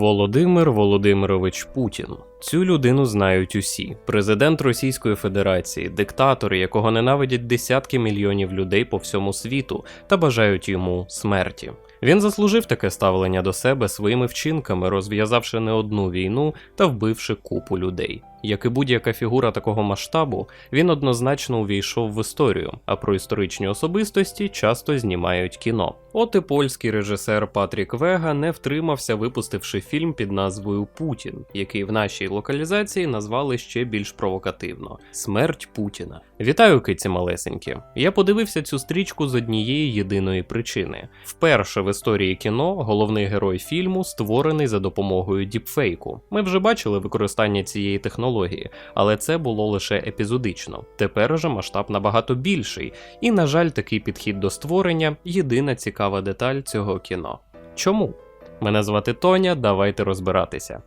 Володимир Володимирович Путін. Цю людину знають усі: президент Російської Федерації, диктатор, якого ненавидять десятки мільйонів людей по всьому світу та бажають йому смерті. Він заслужив таке ставлення до себе своїми вчинками, розв'язавши не одну війну та вбивши купу людей. Як і будь-яка фігура такого масштабу, він однозначно увійшов в історію, а про історичні особистості часто знімають кіно. От і польський режисер Патрік Вега не втримався, випустивши фільм під назвою Путін, який в нашій локалізації назвали ще більш провокативно Смерть Путіна. Вітаю, киці малесенькі. Я подивився цю стрічку з однієї єдиної причини: вперше в історії кіно головний герой фільму створений за допомогою діпфейку. Ми вже бачили використання цієї технології, але це було лише епізодично. Тепер уже масштаб набагато більший, і, на жаль, такий підхід до створення єдина цікава деталь цього кіно. Чому? Мене звати Тоня, давайте розбиратися.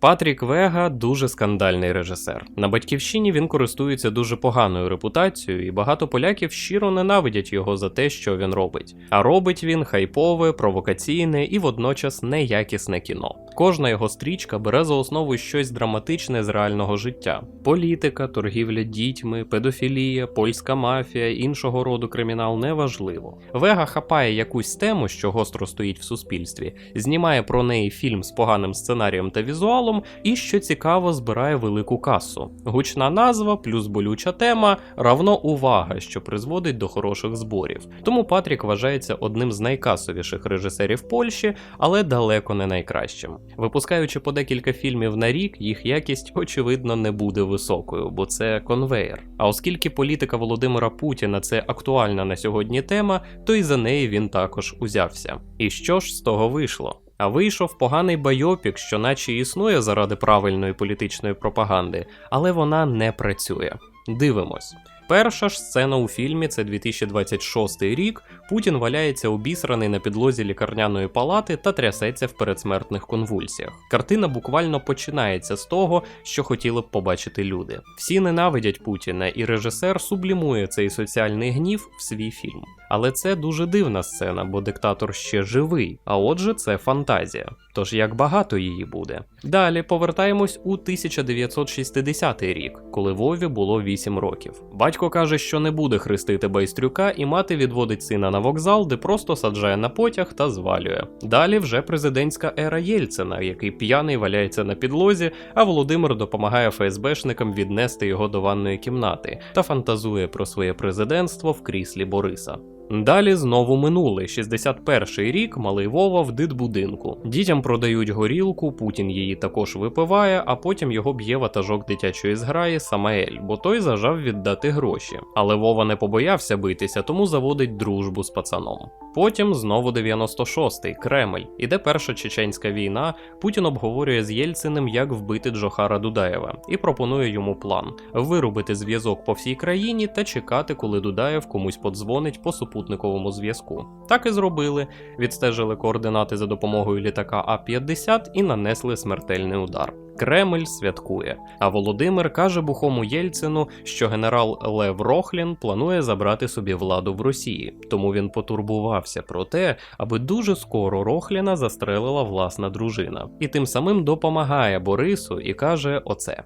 Патрік Вега дуже скандальний режисер. На батьківщині він користується дуже поганою репутацією, і багато поляків щиро ненавидять його за те, що він робить. А робить він хайпове, провокаційне і водночас неякісне кіно. Кожна його стрічка бере за основу щось драматичне з реального життя: політика, торгівля дітьми, педофілія, польська мафія, іншого роду кримінал неважливо. Вега хапає якусь тему, що гостро стоїть в суспільстві, знімає про неї фільм з поганим сценарієм та візуалом, і що цікаво, збирає велику касу. Гучна назва плюс болюча тема равно увага, що призводить до хороших зборів. Тому Патрік вважається одним з найкасовіших режисерів Польщі, але далеко не найкращим. Випускаючи по декілька фільмів на рік, їх якість очевидно не буде високою, бо це конвейер. А оскільки політика Володимира Путіна це актуальна на сьогодні тема, то і за неї він також узявся. І що ж з того вийшло? А вийшов поганий байопік, що наче існує заради правильної політичної пропаганди, але вона не працює. Дивимось. Перша ж сцена у фільмі це 2026 рік. Путін валяється обісраний на підлозі лікарняної палати та трясеться в передсмертних конвульсіях. Картина буквально починається з того, що хотіли б побачити люди. Всі ненавидять Путіна, і режисер сублімує цей соціальний гнів в свій фільм. Але це дуже дивна сцена, бо диктатор ще живий, а отже, це фантазія. Тож як багато її буде. Далі повертаємось у 1960 рік, коли Вові було 8 років. Батько каже, що не буде хрестити байстрюка, і мати відводить сина на вокзал, де просто саджає на потяг та звалює. Далі вже президентська ера Єльцина, який п'яний валяється на підлозі, а Володимир допомагає ФСБшникам віднести його до ванної кімнати та фантазує про своє президентство в кріслі Бориса. Далі знову минуле 61-й рік, малий Вова в дитбудинку. Дітям продають горілку, Путін її також випиває, а потім його б'є ватажок дитячої зграї Самаель, бо той зажав віддати гроші. Але Вова не побоявся битися, тому заводить дружбу з пацаном. Потім знову 96-й Кремль. Іде перша чеченська війна. Путін обговорює з Єльциним, як вбити Джохара Дудаєва, і пропонує йому план: вирубити зв'язок по всій країні та чекати, коли Дудаєв комусь подзвонить по супутниковому зв'язку. Так і зробили. Відстежили координати за допомогою літака А-50 і нанесли смертельний удар. Кремль святкує. А Володимир каже бухому Єльцину, що генерал Лев Рохлін планує забрати собі владу в Росії, тому він потурбувався про те, аби дуже скоро Рохліна застрелила власна дружина, і тим самим допомагає Борису і каже: оце.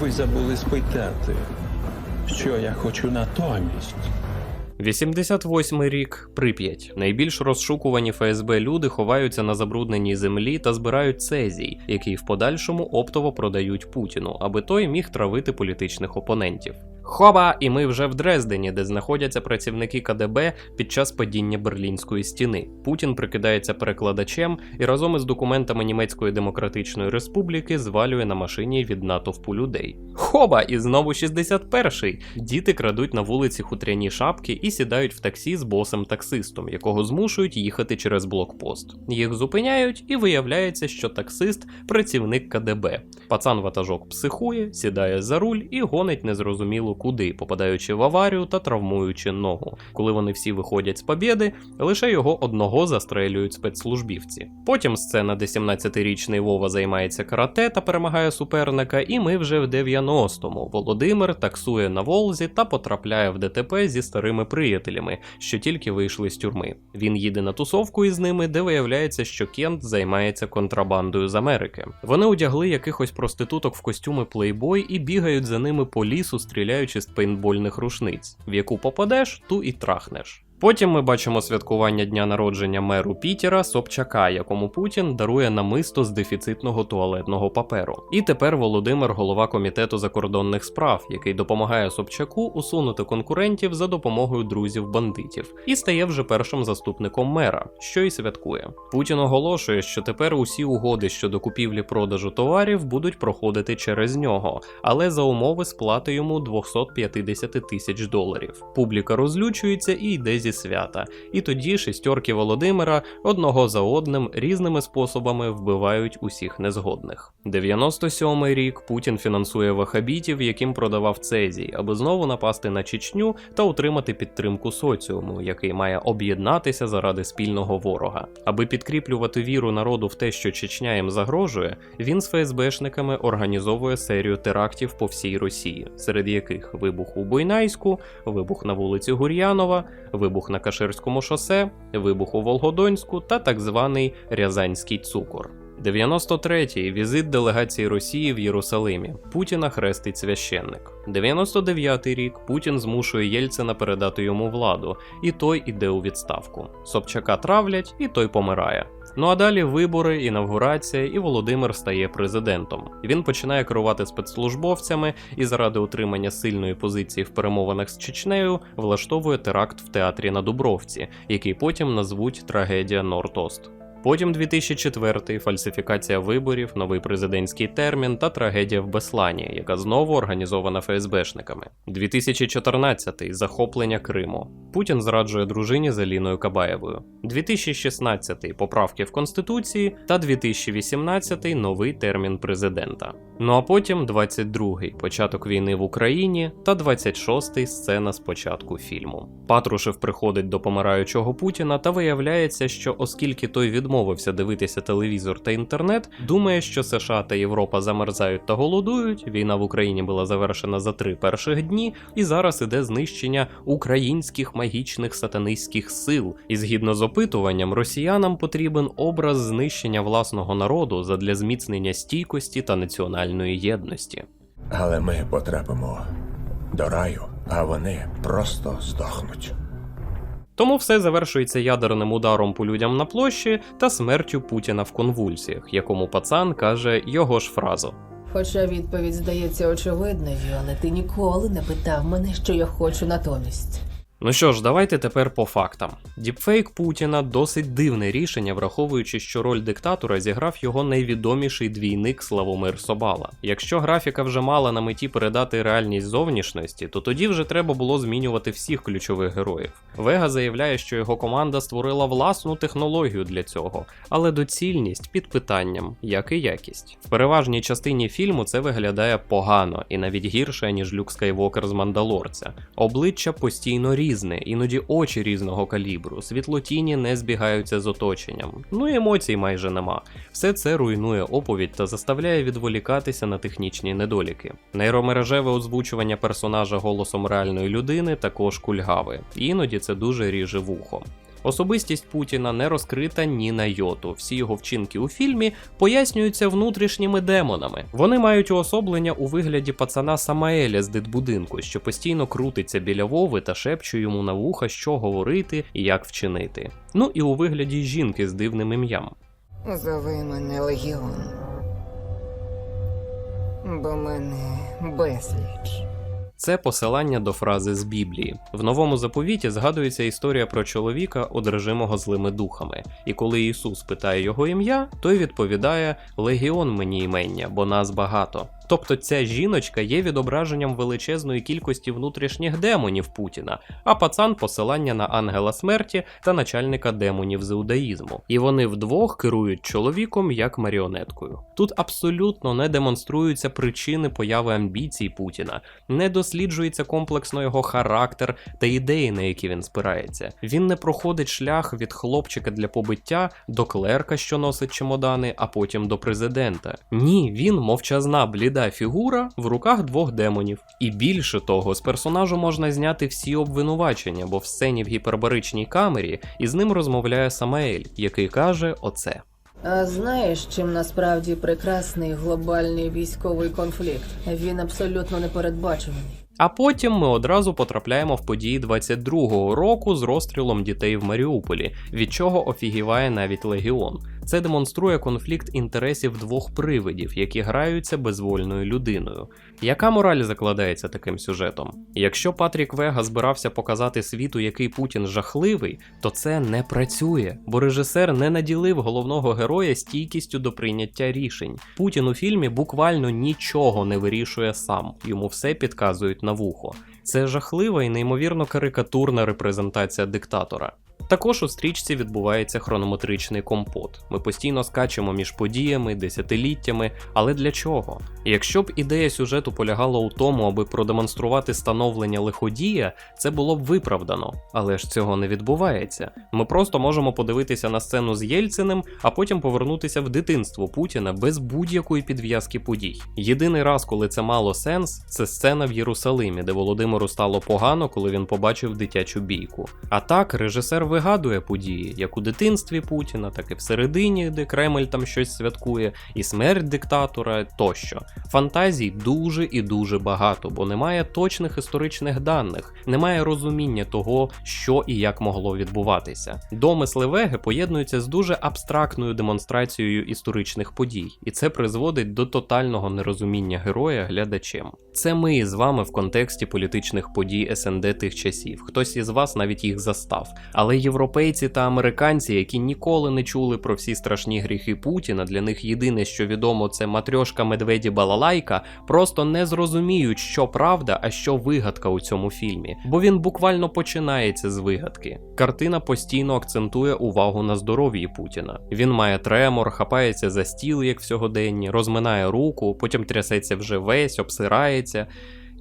Ви забули спитати, що я хочу натомість. 88 рік Прип'ять. Найбільш розшукувані ФСБ люди ховаються на забрудненій землі та збирають цезій, який в подальшому оптово продають Путіну, аби той міг травити політичних опонентів. Хоба! І ми вже в Дрездені, де знаходяться працівники КДБ під час падіння Берлінської стіни. Путін прикидається перекладачем і разом із документами Німецької Демократичної Республіки звалює на машині від натовпу людей. Хоба! І знову 61-й. Діти крадуть на вулиці хутряні шапки і сідають в таксі з босом-таксистом, якого змушують їхати через блокпост. Їх зупиняють, і виявляється, що таксист працівник КДБ. Пацан ватажок психує, сідає за руль і гонить незрозуміло куди, попадаючи в аварію та травмуючи ногу. Коли вони всі виходять з побєди, лише його одного застрелюють спецслужбівці. Потім сцена, де 17-річний Вова займається карате та перемагає суперника, і ми вже в 90 90-му Володимир таксує на Волзі та потрапляє в ДТП зі старими приятелями, що тільки вийшли з тюрми. Він їде на тусовку із ними, де виявляється, що Кент займається контрабандою з Америки. Вони одягли якихось проституток в костюми плейбой і бігають за ними по лісу, стріляючи з пейнтбольних рушниць, в яку попадеш, ту і трахнеш. Потім ми бачимо святкування дня народження меру Пітера Собчака, якому Путін дарує намисто з дефіцитного туалетного паперу. І тепер Володимир, голова комітету закордонних справ, який допомагає Собчаку усунути конкурентів за допомогою друзів-бандитів, і стає вже першим заступником мера, що й святкує. Путін оголошує, що тепер усі угоди щодо купівлі-продажу товарів будуть проходити через нього, але за умови сплати йому 250 тисяч доларів. Публіка розлючується і йде зі свята. І тоді шестерки Володимира одного за одним різними способами вбивають усіх незгодних. 97-й рік Путін фінансує вахабітів, яким продавав цезій, аби знову напасти на Чечню та отримати підтримку соціуму, який має об'єднатися заради спільного ворога. Аби підкріплювати віру народу в те, що Чечня їм загрожує, він з ФСБшниками організовує серію терактів по всій Росії, серед яких вибух у Бойнайську, вибух на вулиці Гур'янова, вибух на Каширському шосе, вибух у Волгодонську та так званий Рязанський цукор. 93-й візит делегації Росії в Єрусалимі. Путіна хрестить священник. 99-й рік Путін змушує Єльцина передати йому владу, і той іде у відставку. Собчака травлять, і той помирає. Ну а далі вибори, інавгурація, і Володимир стає президентом. Він починає керувати спецслужбовцями і заради утримання сильної позиції в перемовинах з Чечнею влаштовує теракт в театрі на Дубровці, який потім назвуть трагедія Норд-Ост. Потім 2004 фальсифікація виборів, новий президентський термін та трагедія в Беслані, яка знову організована ФСБшниками. 2014 захоплення Криму. Путін зраджує дружині з Аліною Кабаєвою. 2016 поправки в Конституції та 2018 новий термін президента. Ну а потім 22-й початок війни в Україні та 26-й сцена з початку фільму. Патрушев приходить до помираючого Путіна та виявляється, що оскільки той відмовився дивитися телевізор та інтернет, думає, що США та Європа замерзають та голодують. Війна в Україні була завершена за три перших дні, і зараз іде знищення українських магічних сатанистських сил. І згідно з опитуванням, росіянам потрібен образ знищення власного народу задля зміцнення стійкості та національної єдності. Але ми потрапимо до раю, а вони просто здохнуть. Тому все завершується ядерним ударом по людям на площі та смертю Путіна в конвульсіях, якому пацан каже його ж фразу. Хоча відповідь здається очевидною, але ти ніколи не питав мене, що я хочу натомість. Ну що ж, давайте тепер по фактам. Діпфейк Путіна досить дивне рішення, враховуючи, що роль диктатора зіграв його найвідоміший двійник Славомир Собала. Якщо графіка вже мала на меті передати реальність зовнішності, то тоді вже треба було змінювати всіх ключових героїв. Вега заявляє, що його команда створила власну технологію для цього, але доцільність під питанням, як і якість. В переважній частині фільму це виглядає погано і навіть гірше, ніж Люк Скайвокер з Мандалорця. Обличчя постійно різне, іноді очі різного калібру, світлотіні не збігаються з оточенням, ну і емоцій майже нема. Все це руйнує оповідь та заставляє відволікатися на технічні недоліки. Нейромережеве озвучування персонажа голосом реальної людини також кульгаве, іноді це дуже ріже вухо. Особистість Путіна не розкрита ні на йоту. Всі його вчинки у фільмі пояснюються внутрішніми демонами. Вони мають уособлення у вигляді пацана Самаеля з дитбудинку, що постійно крутиться біля Вови та шепче йому на вуха, що говорити і як вчинити. Ну і у вигляді жінки з дивним ім'ям. Зови мене Легіон. Бо мене безліч. Це посилання до фрази з Біблії. В новому заповіті згадується історія про чоловіка, одержимого злими духами. І коли Ісус питає його ім'я, той відповідає: Легіон мені імення, бо нас багато. Тобто ця жіночка є відображенням величезної кількості внутрішніх демонів Путіна, а пацан посилання на ангела смерті та начальника демонів з іудаїзму. І вони вдвох керують чоловіком як маріонеткою. Тут абсолютно не демонструються причини появи амбіцій Путіна, не досліджується комплексно його характер та ідеї, на які він спирається. Він не проходить шлях від хлопчика для побиття до клерка, що носить чемодани, а потім до президента. Ні, він мовчазна бліда бліда фігура в руках двох демонів. І більше того, з персонажу можна зняти всі обвинувачення, бо в сцені в гіпербаричній камері із ним розмовляє Самаель, який каже оце. А знаєш, чим насправді прекрасний глобальний військовий конфлікт? Він абсолютно непередбачуваний. А потім ми одразу потрапляємо в події 22-го року з розстрілом дітей в Маріуполі, від чого офігіває навіть Легіон. Це демонструє конфлікт інтересів двох привидів, які граються безвольною людиною. Яка мораль закладається таким сюжетом? Якщо Патрік Вега збирався показати світу, який Путін жахливий, то це не працює, бо режисер не наділив головного героя стійкістю до прийняття рішень. Путін у фільмі буквально нічого не вирішує сам, йому все підказують на вухо. Це жахлива і неймовірно карикатурна репрезентація диктатора. Також у стрічці відбувається хронометричний компот. Ми постійно скачемо між подіями, десятиліттями, але для чого? Якщо б ідея сюжету полягала у тому, аби продемонструвати становлення лиходія, це було б виправдано, але ж цього не відбувається. Ми просто можемо подивитися на сцену з Єльциним, а потім повернутися в дитинство Путіна без будь-якої підв'язки подій. Єдиний раз, коли це мало сенс, це сцена в Єрусалимі, де Володимиру стало погано, коли він побачив дитячу бійку. А так, режисер вигадує події, як у дитинстві Путіна, так і всередині, де Кремль там щось святкує, і смерть диктатора тощо. Фантазій дуже і дуже багато, бо немає точних історичних даних, немає розуміння того, що і як могло відбуватися. Домисли Веги поєднуються з дуже абстрактною демонстрацією історичних подій, і це призводить до тотального нерозуміння героя глядачем. Це ми з вами в контексті політичних подій СНД тих часів. Хтось із вас навіть їх застав. Але європейці та американці, які ніколи не чули про всі страшні гріхи Путіна, для них єдине, що відомо, це матрьошка медведі балалайка, просто не зрозуміють, що правда, а що вигадка у цьому фільмі, бо він буквально починається з вигадки. Картина постійно акцентує увагу на здоров'ї Путіна. Він має тремор, хапається за стіл, як в сьогоденні, розминає руку, потім трясеться вже весь, обсирається.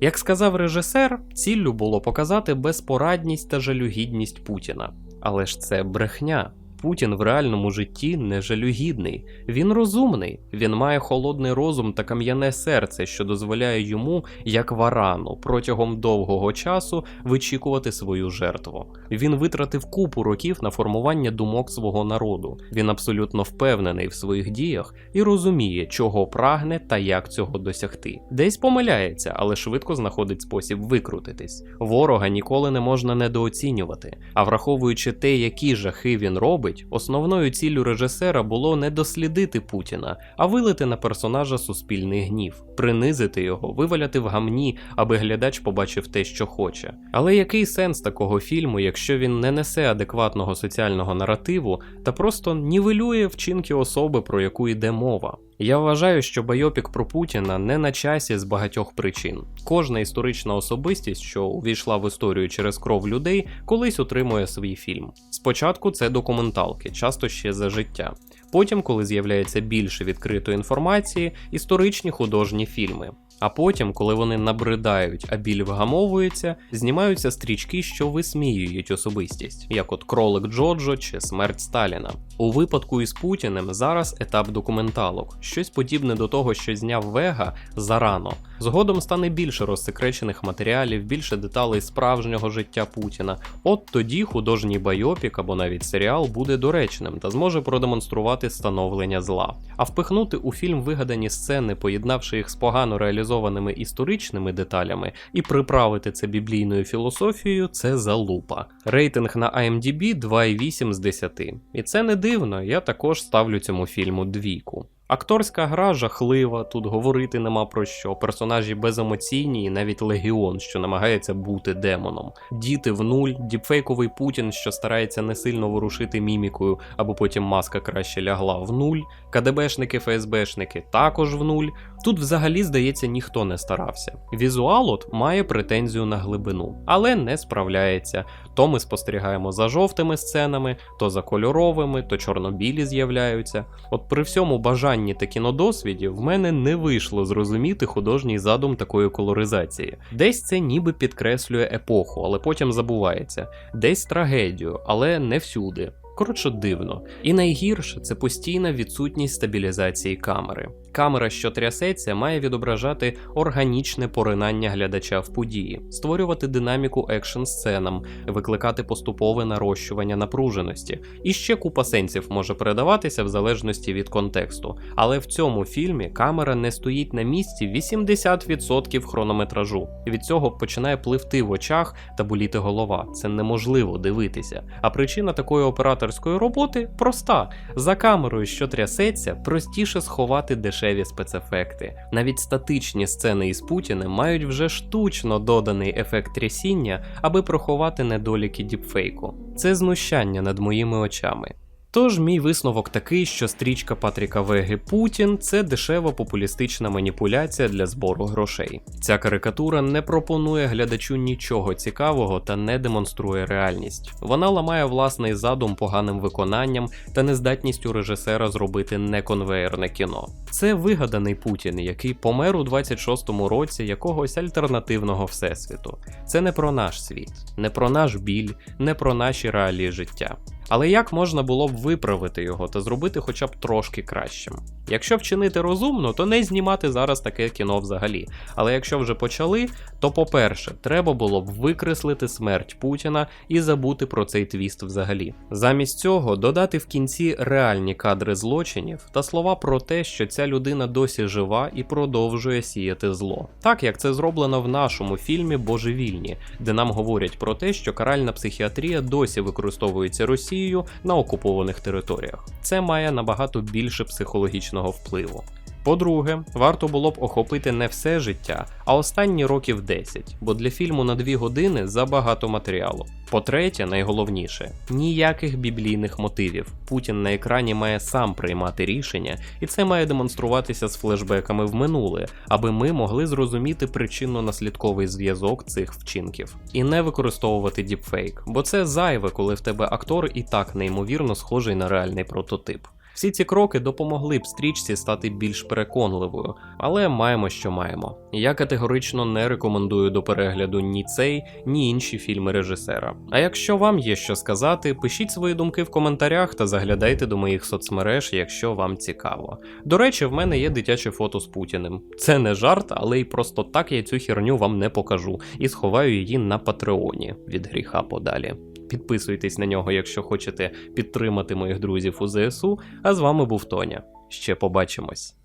Як сказав режисер, ціллю було показати безпорадність та жалюгідність Путіна. Але ж це брехня. Путін в реальному житті не жалюгідний. Він розумний, він має холодний розум та кам'яне серце, що дозволяє йому, як варану, протягом довгого часу вичікувати свою жертву. Він витратив купу років на формування думок свого народу. Він абсолютно впевнений в своїх діях і розуміє, чого прагне та як цього досягти. Десь помиляється, але швидко знаходить спосіб викрутитись. Ворога ніколи не можна недооцінювати. А враховуючи те, які жахи він робить, основною ціллю режисера було не дослідити Путіна, а вилити на персонажа суспільний гнів, принизити його, виваляти в гамні, аби глядач побачив те, що хоче. Але який сенс такого фільму, якщо він не несе адекватного соціального наративу та просто нівелює вчинки особи, про яку йде мова? Я вважаю, що байопік про Путіна не на часі з багатьох причин. Кожна історична особистість, що увійшла в історію через кров людей, колись отримує свій фільм. Спочатку це документалки, часто ще за життя. Потім, коли з'являється більше відкритої інформації, історичні художні фільми. А потім, коли вони набридають, а біль вгамовується, знімаються стрічки, що висміюють особистість, як от кролик Джоджо чи смерть Сталіна. У випадку із Путіним зараз етап документалок, щось подібне до того, що зняв Вега зарано. Згодом стане більше розсекречених матеріалів, більше деталей справжнього життя Путіна. От тоді художній байопік або навіть серіал буде доречним та зможе продемонструвати становлення зла. А впихнути у фільм вигадані сцени, поєднавши їх з погано реалізованими історичними деталями, і приправити це біблійною філософією це залупа. Рейтинг на IMDb 2,8 з 10. І це не дивно, я також ставлю цьому фільму двійку. Акторська гра жахлива, тут говорити нема про що. Персонажі беземоційні, і навіть легіон, що намагається бути демоном. Діти в нуль, діпфейковий Путін, що старається не сильно ворушити мімікою, або потім маска краще лягла в нуль. КДБшники, ФСБшники також в нуль. Тут взагалі, здається, ніхто не старався. Візуал от має претензію на глибину, але не справляється. То ми спостерігаємо за жовтими сценами, то за кольоровими, то чорнобілі з'являються. От при всьому бажанні та кінодосвіді в мене не вийшло зрозуміти художній задум такої колоризації. Десь це ніби підкреслює епоху, але потім забувається, десь трагедію, але не всюди. Коротше, дивно. І найгірше це постійна відсутність стабілізації камери. Камера, що трясеться, має відображати органічне поринання глядача в події, створювати динаміку екшн сценам, викликати поступове нарощування напруженості. І ще купа сенсів може передаватися в залежності від контексту. Але в цьому фільмі камера не стоїть на місці 80% хронометражу. Від цього починає пливти в очах та боліти голова. Це неможливо дивитися. А причина такої операторської роботи проста: за камерою, що трясеться, простіше сховати дешеві спецефекти. Навіть статичні сцени із Путіним мають вже штучно доданий ефект трясіння, аби проховати недоліки діпфейку. Це знущання над моїми очами. Тож мій висновок такий, що стрічка Патріка Веги Путін це дешева популістична маніпуляція для збору грошей. Ця карикатура не пропонує глядачу нічого цікавого та не демонструє реальність. Вона ламає власний задум поганим виконанням та нездатністю режисера зробити неконвеєрне кіно. Це вигаданий Путін, який помер у 26-му році якогось альтернативного всесвіту. Це не про наш світ, не про наш біль, не про наші реалії життя. Але як можна було б виправити його та зробити хоча б трошки кращим? Якщо вчинити розумно, то не знімати зараз таке кіно взагалі. Але якщо вже почали, то по-перше, треба було б викреслити смерть Путіна і забути про цей твіст взагалі. Замість цього додати в кінці реальні кадри злочинів та слова про те, що ця людина досі жива і продовжує сіяти зло. Так як це зроблено в нашому фільмі Божевільні, де нам говорять про те, що каральна психіатрія досі використовується Росією на окупованих територіях. Це має набагато більше психологічного впливу. По-друге, варто було б охопити не все життя, а останні років 10, бо для фільму на 2 години забагато матеріалу. По-третє, найголовніше ніяких біблійних мотивів. Путін на екрані має сам приймати рішення, і це має демонструватися з флешбеками в минуле, аби ми могли зрозуміти причинно-наслідковий зв'язок цих вчинків. І не використовувати діпфейк, бо це зайве, коли в тебе актор і так неймовірно схожий на реальний прототип. Всі ці кроки допомогли б стрічці стати більш переконливою, але маємо, що маємо. Я категорично не рекомендую до перегляду ні цей, ні інші фільми режисера. А якщо вам є що сказати, пишіть свої думки в коментарях та заглядайте до моїх соцмереж, якщо вам цікаво. До речі, в мене є дитяче фото з Путіним. Це не жарт, але й просто так я цю херню вам не покажу і сховаю її на Патреоні від гріха подалі. Підписуйтесь на нього, якщо хочете підтримати моїх друзів у ЗСУ. А з вами був Тоня. Ще побачимось.